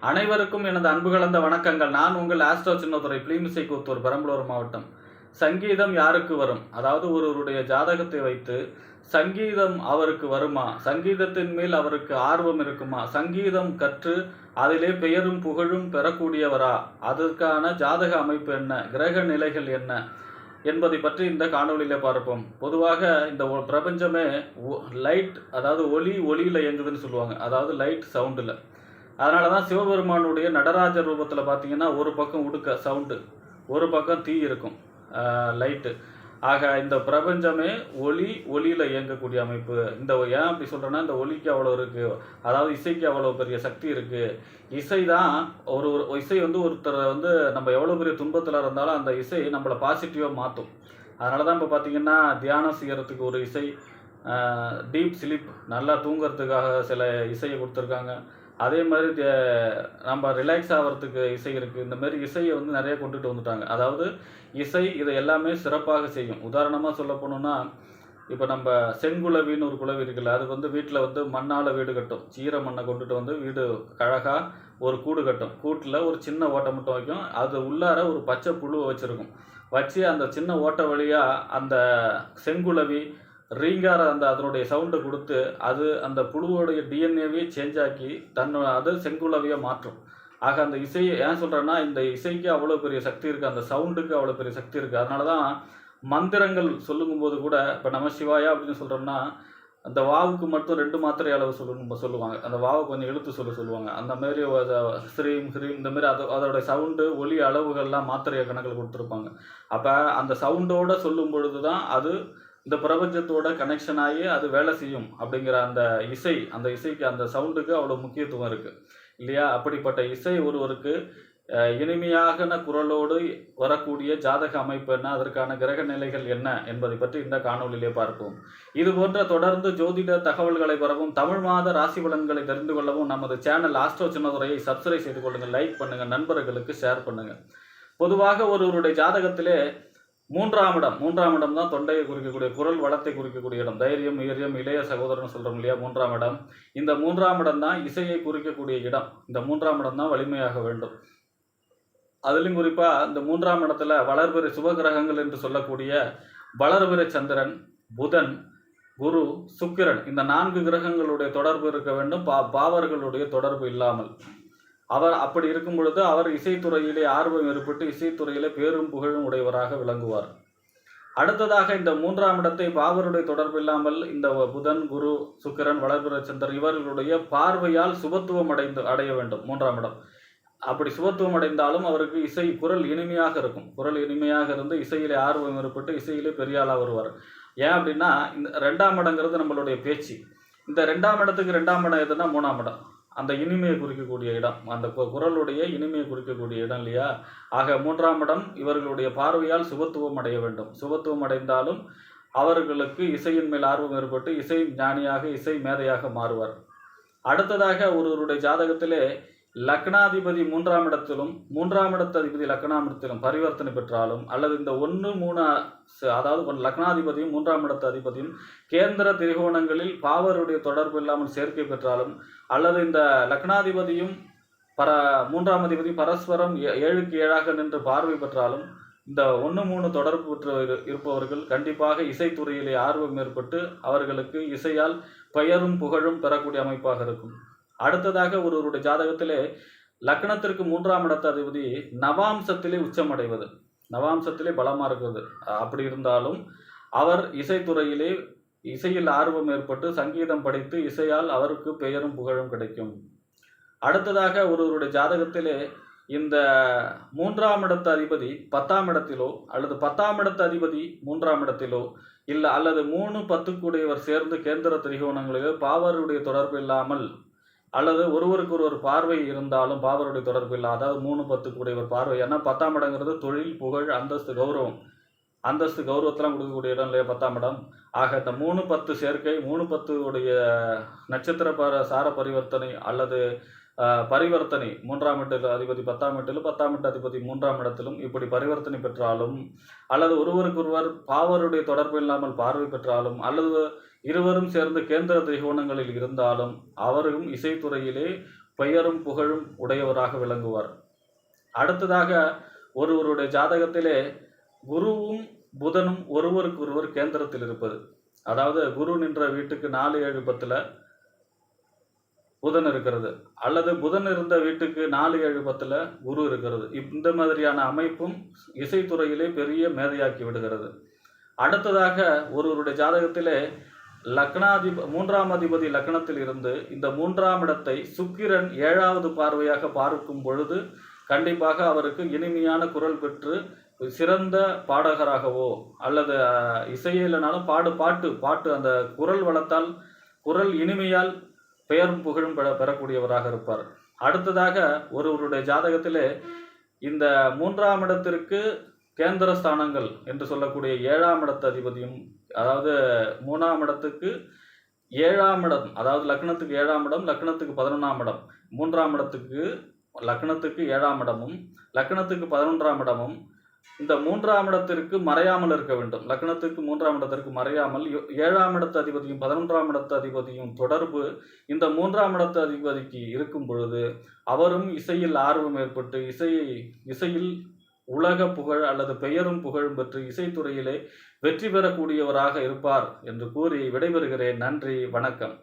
அனைவருக்கும் எனது அன்பு கலந்த வணக்கங்கள். நான் உங்கள் ஆஸ்ட்ரோ சின்னதுரை பிளிமிசை கூத்தூர் பெரம்பலூர் மாவட்டம். சங்கீதம் யாருக்கு வரும்? அதாவது ஒருவருடைய ஜாதகத்தை வைத்து சங்கீதம் அவருக்கு வருமா? சங்கீதத்தின் மேல் அவருக்கு ஆர்வம் இருக்குமா? சங்கீதம் கற்று அதிலே பெயரும் புகழும் பெறக்கூடியவரா? அதற்கான ஜாதக அமைப்பு என்ன? கிரக நிலைகள் என்ன? என்பதை பற்றி இந்த காணொலியில் பார்ப்போம். பொதுவாக இந்த ஒ- பிரபஞ்சமே லைட் அதாவது ஒளி ஒளியில் இயங்குதுன்னு சொல்லுவாங்க. அதாவது லைட் சவுண்டில் அதனால தான் சிவபெருமானுடைய நடராஜர் ரூபத்தில் பார்த்தீங்கன்னா ஒரு பக்கம் உடுக்க சவுண்டு ஒரு பக்கம் தீ இருக்கும் லைட்டு ஆக இந்த பிரபஞ்சமே ஒளி ஒளியில் இயங்கக்கூடிய அமைப்பு. இந்த ஏன் அப்படி சொல்கிறேன்னா இந்த ஒளிக்கு அவ்வளோ இருக்குது அதாவது இசைக்கு அவ்வளோ பெரிய சக்தி இருக்குது இசை தான் ஒரு ஒரு இசை வந்து ஒருத்தர் வந்து நம்ம எவ்வளோ பெரிய துன்பத்தில் இருந்தாலும் அந்த இசை நம்மளை பாசிட்டிவாக மாற்றும் அதனால தான் இப்போ பார்த்தீங்கன்னா தியானம் செய்கிறதுக்கு ஒரு இசை டீப் ஸ்லீப் நல்லா தூங்கிறதுக்காக சில இசையை கொடுத்துருக்காங்க. அதே மாதிரி நம்ம ரிலாக்ஸ் ஆகிறதுக்கு இசை இருக்குது இந்த மாதிரி இசையை வந்து நிறைய கொண்டுட்டு வந்துட்டாங்க. அதாவது இசை இதை எல்லாமே சிறப்பாக செய்யும். உதாரணமாக சொல்ல போனோம்னா இப்போ நம்ம செங்குலவின்னு ஒரு குலவி இருக்குல்ல அது வந்து வீட்டில் வந்து மண்ணால் வீடு கட்டும். சீர மண்ணை கொண்டுட்டு வந்து வீடு அழகாக ஒரு கூடு கட்டும். கூட்டில் ஒரு சின்ன ஓட்டை மட்டும் வைக்கும். அது உள்ளார ஒரு பச்சை புழுவை வச்சுருக்கும். வச்சு அந்த சின்ன ஓட்டை வழியாக அந்த செங்குலவி ரீங்கார அந்த அதனுடைய சவுண்டை கொடுத்து அது அந்த புழுவோடைய டிஎன்ஏவே சேஞ்ச் ஆக்கி தன்னோட அது செங்குளவியாக மாற்றும். ஆக அந்த இசையை ஏன் சொல்கிறேன்னா இந்த இசைக்கு அவ்வளோ பெரிய சக்தி இருக்குது அந்த சவுண்டுக்கு அவ்வளோ பெரிய சக்தி இருக்குது அதனால தான் மந்திரங்கள் சொல்லும்போது கூட இப்போ நம சிவாயா அப்படின்னு சொல்கிறோம்னா அந்த வாவுக்கு மட்டும் ரெண்டு மாத்திரை அளவு சொல்லணும் சொல்லுவாங்க. அந்த வாவை கொஞ்சம் இழுத்து சொல்ல சொல்லுவாங்க. அந்த மாதிரி ஸ்ரீம் ஸ்ரீம் ஹ்ரீம் இந்த மாதிரி அது அதோட சவுண்டு ஒலி அளவுகள்லாம் மாத்திரையை கணக்கில் கொடுத்துருப்பாங்க. அப்போ அந்த சவுண்டோடு சொல்லும் பொழுது தான் அது இந்த பிரபஞ்சத்தோட கனெக்ஷன் ஆகி அது வேலை செய்யும் அப்படிங்கிற அந்த இசை அந்த இசைக்கு அந்த சவுண்டுக்கு அவ்வளோ முக்கியத்துவம் இருக்குது இல்லையா? அப்படிப்பட்ட இசை ஒருவருக்கு இனிமையாகன இனிமையான குரலோடு வரக்கூடிய ஜாதக அமைப்பு என்ன? அதற்கான கிரக நிலைகள் என்ன என்பதை பற்றி இந்த காணொலியிலே பார்ப்போம். இது போன்ற தொடர்ந்து ஜோதிட தகவல்களை பெறவும் தமிழ் மாத ராசி பலன்களை தெரிந்து கொள்ளவும் நமது சேனல் ஆஸ்ட்ரோ சின்னதுரையை சப்ஸ்கிரைப் செய்து கொள்ளுங்கள் லைக் பண்ணுங்கள் நண்பர்களுக்கு ஷேர் பண்ணுங்கள் பொதுவாக ஒருவருடைய ஜாதகத்திலே மூன்றாம் இடம். மூன்றாம் இடம் தான் தொண்டையை குறிக்கக்கூடிய குரல் வளத்தை குறிக்கக்கூடிய இடம். தைரியம் உயரியம் இளைய சகோதரன் சொல்கிறோம் இல்லையா? மூன்றாம் இடம். இந்த மூன்றாம் இடம் தான் இசையை குறிக்கக்கூடிய இடம். இந்த மூன்றாம் இடம் தான் வலிமையாக வேண்டும். அதிலும் குறிப்பாக இந்த மூன்றாம் இடத்துல வளர்பிறை சுபகிரகங்கள் என்று சொல்லக்கூடிய வளர்பிறை சந்திரன் புதன் குரு சுக்கிரன் இந்த நான்கு கிரகங்களுடைய தொடர்பு இருக்க வேண்டும். பா பாவர்களுடைய தொடர்பு இல்லாமல். அவர் அப்படி இருக்கும் பொழுது அவர் இசைத்துறையிலே ஆர்வம் ஏற்பட்டு இசைத்துறையிலே பேரும் புகழும் உடையவராக விளங்குவார். அடுத்ததாக இந்த மூன்றாம் இடத்தை பாவருடைய தொடர்பு இல்லாமல் இந்த புதன் குரு சுக்கிரன் வளர்பிற சந்திரன் இவர்களுடைய பார்வையால் சுபத்துவம் அடைந்து அடைய வேண்டும் மூன்றாம் இடம். அப்படி சுபத்துவம் அடைந்தாலும் அவருக்கு இசை குரல் இனிமையாக இருக்கும். குரல் இனிமையாக இருந்து இசையிலே ஆர்வம் ஏற்பட்டு இசையிலே பெரிய ஆளாக வருவார். ஏன் அப்படின்னா இந்த ரெண்டாம் இடங்கிறது நம்மளுடைய பேச்சு. இந்த ரெண்டாம் இடத்துக்கு ரெண்டாம் இடம் எதுனா மூணாம் இடம். அந்த இனிமையை குறிக்கக்கூடிய இடம். அந்த கு- குரலுடைய இனிமையை குறிக்கக்கூடிய இடம் இல்லையா? ஆக மூன்றாம் இடம் இவர்களுடைய பார்வையால் சுபத்துவம் அடைய வேண்டும். சுபத்துவம் அடைந்தாலும் அவர்களுக்கு இசையின் மேல் ஆர்வம் ஏற்பட்டு இசை ஞானியாக இசை மேதையாக மாறுவார். அடுத்ததாக ஒருவருடைய ஜாதகத்திலே லக்னாதிபதி மூன்றாம் இடத்திலும் மூன்றாம் இடத்து அதிபதி லக்னாமிடத்திலும் பரிவர்த்தனை பெற்றாலும் அல்லது இந்த ஒன்று மூணு அதாவது ஒரு லக்னாதிபதியும் மூன்றாம் இடத்து அதிபதியும் கேந்திர திரிகோணங்களில் பாவருடைய தொடர்பு இல்லாமல் சேர்க்கை பெற்றாலும் அல்லது இந்த லக்னாதிபதியும் பர மூன்றாம் அதிபதி பரஸ்பரம் ஏ- ஏழுக்கு ஏழாக நின்று பார்வை பெற்றாலும் இந்த ஒன்று மூணு தொடர்பு பெற்று இருப்பவர்கள் கண்டிப்பாக இசைத்துறையிலே ஆர்வம் ஏற்பட்டு அவர்களுக்கு இசையால் பெயரும் புகழும் பெறக்கூடிய அமைப்பாக இருக்கும். அடுத்ததாக ஒருவருடைய ஜாதகத்திலே லக்னத்திற்கு மூன்றாம் இடத்த அதிபதி நவாம்சத்திலே உச்சமடைவது. நவாம்சத்திலே பலமாக இருக்கிறது. அப்படி இருந்தாலும் அவர் இசைத்துறையிலே இசையில் ஆர்வம் ஏற்பட்டு சங்கீதம் படித்து இசையால் அவருக்கு பெயரும் புகழும் கிடைக்கும். அடுத்ததாக ஒருவருடைய ஜாதகத்திலே இந்த மூன்றாம் இடத்து அதிபதி பத்தாம் இடத்திலோ அல்லது பத்தாம் இடத்து அதிபதி மூன்றாம் இடத்திலோ இல்லை அல்லது மூணு பத்துக்குடையவர் சேர்ந்து கேந்திர திரிகோணங்களிலோ பாவருடைய தொடர்பு இல்லாமல் அல்லது ஒருவருக்கு ஒருவர் பார்வை இருந்தாலும் பாவருடைய தொடர்பு இல்லை. அதாவது மூணு பத்துக்குடையவர் பார்வை. ஏன்னா பத்தாம் இடங்கிறது தொழில் புகழ் அந்தஸ்து கௌரவம். அந்தஸ்து கௌரவத்தெல்லாம் கொடுக்கக்கூடிய இடம் இல்லையா பத்தாம் இடம்? ஆக இந்த மூணு பத்து சேர்க்கை மூணு பத்து உடைய நட்சத்திர பர சார பரிவர்த்தனை அல்லது பரிவர்த்தனை மூன்றாம் இடத்தில் அதிபதி பத்தாம் இடத்திலும் பத்தாம் இடத்து அதிபதி மூன்றாம் இடத்திலும் இப்படி பரிவர்த்தனை பெற்றாலும் அல்லது ஒருவருக்கொருவர் பாவருடைய தொடர்பு இல்லாமல் பார்வை பெற்றாலும் அல்லது இருவரும் சேர்ந்து கேந்திர திரிகோணங்களில் இருந்தாலும் அவரும் இசைத்துறையிலே பெயரும் புகழும் உடையவராக விளங்குவார். அடுத்ததாக ஒருவருடைய ஜாதகத்திலே குருவும் புதனும் ஒருவருக்கொருவர் கேந்திரத்தில் இருப்பது. அதாவது குரு நின்ற வீட்டுக்கு நாலு ஏழு பத்துல புதன் இருக்கிறது. அல்லது புதன் இருந்த வீட்டுக்கு நாலு ஏழு பத்துல குரு இருக்கிறது. இந்த மாதிரியான அமைப்பும் இசைத்துறையிலே பெரிய மேதையாக்கி விடுகிறது. அடுத்ததாக ஒருவருடைய ஜாதகத்திலே லக்னாதிப மூன்றாம் அதிபதி லக்னத்தில் இருந்து இந்த மூன்றாம் இடத்தை சுக்கிரன் ஏழாவது பார்வையாக பார்க்கும் பொழுது கண்டிப்பாக அவருக்கு இனிமையான குரல் பெற்று சிறந்த பாடகராகவோ அல்லது இசையே இல்லைனாலும் பாடு பாட்டு பாட்டு அந்த குரல் வளத்தால் குரல் இனிமையால் பெயரும் புகழும் பெற பெறக்கூடியவராக இருப்பார். அடுத்ததாக ஒருவருடைய ஜாதகத்திலே இந்த மூன்றாம் இடத்திற்கு கேந்திர ஸ்தானங்கள் என்று சொல்லக்கூடிய ஏழாம் இடத்து அதிபதியும் அதாவது மூணாம் இடத்துக்கு ஏழாம் இடம் அதாவது லக்னத்துக்கு ஏழாம் இடம் லக்னத்துக்கு பதினொன்றாம் இடம். மூன்றாம் இடத்துக்கு லக்னத்துக்கு ஏழாம் இடமும் லக்னத்துக்கு பதினொன்றாம் இடமும். இந்த மூன்றாம் இடத்திற்கு மறையாமல் இருக்க வேண்டும். லக்னத்துக்கு மூன்றாம் இடத்திற்கு மறையாமல் ஏழாம் இடத்து அதிபதியும் பதினொன்றாம் இடத்து அதிபதியும் தொடர்பு இந்த மூன்றாம் இடத்து அதிபதிக்கு இருக்கும் பொழுது அவரும் இசையில் ஆர்வம் ஏற்பட்டு இசையை இசையில் உலக புகழ் அல்லது பெயரும் புகழும் பெற்று இசைத்துறையிலே வெற்றி பெறக்கூடியவராக இருப்பார் என்று கூறி விடைபெறுகிறேன். நன்றி வணக்கம்.